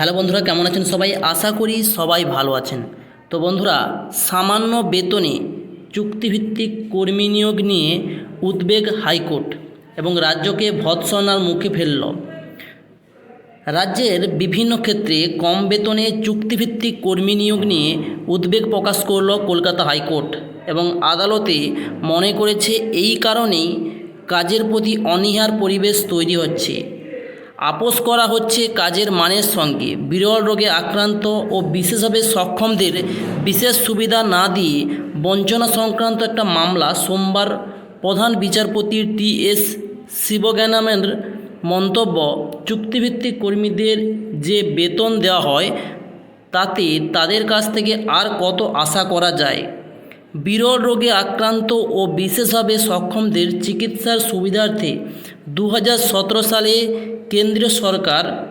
Hello বন্ধুরা, কেমন আছেন সবাই? আশা করি সবাই ভালো আছেন। তো বন্ধুরা, সামান্য বেতনে চুক্তিভিত্তিক কর্মী নিয়োগ নিয়ে উদ্বেগ হাইকোর্ট এবং রাজ্যকে ভৎসনার মুখে ফেলল। রাজ্যের বিভিন্ন ক্ষেত্রে কম বেতনে চুক্তিভিত্তিক কর্মী নিয়োগ নিয়ে উদ্বেগ প্রকাশ করল কলকাতা হাইকোর্ট এবং আদালতে মনে করেছে এই কারণেই কাজের প্রতি অনীহার পরিবেশ তৈরি হচ্ছে। আপোষ করা হচ্ছে কাজের মানের সঙ্গে। বিরল রোগে আক্রান্ত ও বিশেষভাবে সক্ষমদের বিশেষ সুবিধা না দিয়ে বঞ্চনা সংক্রান্ত একটা মামলা সোমবার প্রধান বিচারপতি টি এস শিবজ্ঞানামের মন্তব্য, চুক্তিভিত্তিক কর্মীদের যে বেতন দেওয়া হয়, তাতে তাদের কাছ থেকে আর কত আশা করা যায়? বিরল রোগে আক্রান্ত ও বিশেষভাবে সক্ষমদের চিকিৎসার সুবিধার্থে দু হাজার সতেরো সালে কেন্দ্রীয় সরকার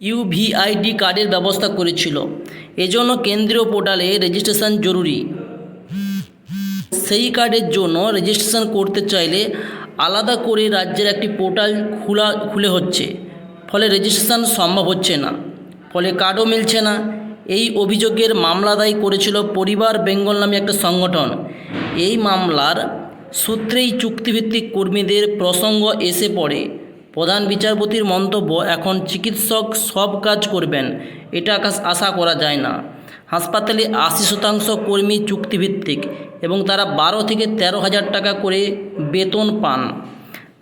ইউভিআইডি কার্ডের ব্যবস্থা করেছিল। এজন্য কেন্দ্রীয় পোর্টালে রেজিস্ট্রেশন জরুরি। সেই কার্ডের জন্য রেজিস্ট্রেশন করতে চাইলে আলাদা করে রাজ্যের একটি পোর্টাল খোলা, খুলে হচ্ছে। ফলে রেজিস্ট্রেশন সম্ভব হচ্ছে না। ফলে কার্ডও মিলছে না। এই অভিযোগের মামলা দায়ী করেছিল পরিবার বেঙ্গল নামে একটা সংগঠন। এই মামলার সূত্রেই চুক্তিভিত্তিক কর্মীদের প্রসঙ্গ এসে পড়ে। প্রধান বিচারপতির মন্তব্য, এখন চিকিৎসক সব কাজ করবেন, এটা আশা করা যায় না। হাসপাতালে আশি শতাংশ কর্মী চুক্তিভিত্তিক এবং তারা বারো থেকে তেরো হাজার টাকা করে বেতন পান।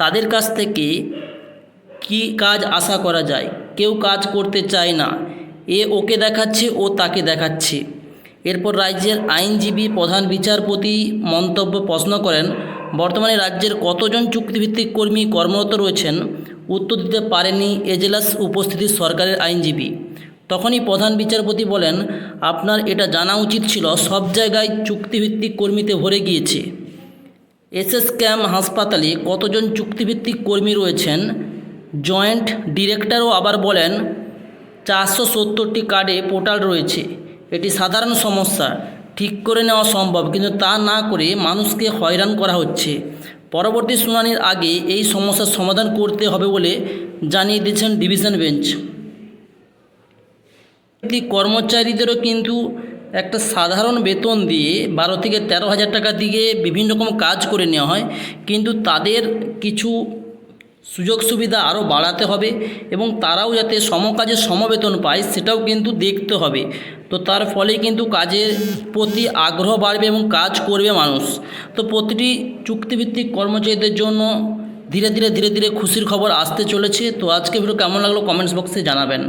তাদের কাছ থেকে কি কাজ আশা করা যায়? কেউ কাজ করতে চায় না। এ ওকে দেখাচ্ছে, ও তাকে দেখাচ্ছে। এরপর রাজ্যের আইনজীবী প্রধান বিচারপতি মন্তব্য প্রশ্ন করেন, বর্তমানে রাজ্যের কতজন চুক্তিভিত্তিক কর্মী কর্মরত রয়েছেন? উত্তর দিতে পারেনি এজেলাস উপস্থিতি সরকারের আইনজীবী। তখনই প্রধান বিচারপতি বলেন, আপনার এটা জানা উচিত ছিল, সব জায়গায় চুক্তিভিত্তিক কর্মীতে ভরে গিয়েছে। এসএস ক্যাম্প হাসপাতালে কতজন চুক্তিভিত্তিক কর্মী রয়েছেন? জয়েন্ট ডিরেক্টরও আবার বলেন, চারশো সত্তরটি কার্ডে পোর্টাল রয়েছে। এটি সাধারণ সমস্যা। ঠিক করে নেওয়া সম্ভব, কিন্তু তা না করে মানুষকে হয়রান করা হচ্ছে। পরবর্তী শুনানির আগে এই সমস্যার সমাধান করতে হবে বলে জানিয়ে দিয়েছেন ডিভিশন বেঞ্চ। কর্মচারীদেরও কিন্তু একটা সাধারণ বেতন দিয়ে বারো থেকে তেরো হাজার টাকা দিয়ে বিভিন্ন রকম কাজ করে নেওয়া হয়, কিন্তু তাদের কিছু সুযোগ সুবিধা আরও বাড়াতে হবে এবং তারাও যাতে সমকাজে সমবেতন পায় সেটাও কিন্তু দেখতে হবে। তো তার ফলে কিন্তু কাজের প্রতি আগ্রহ বাড়বে এবং কাজ করবে মানুষ। তো প্রতিটি চুক্তিভিত্তিক কর্মচারীদের জন্য ধীরে ধীরে ধীরে ধীরে খুশির খবর আসতে চলেছে। তো আজকে ভিডিও কেমন লাগল কমেন্টস বক্সে জানাবেন।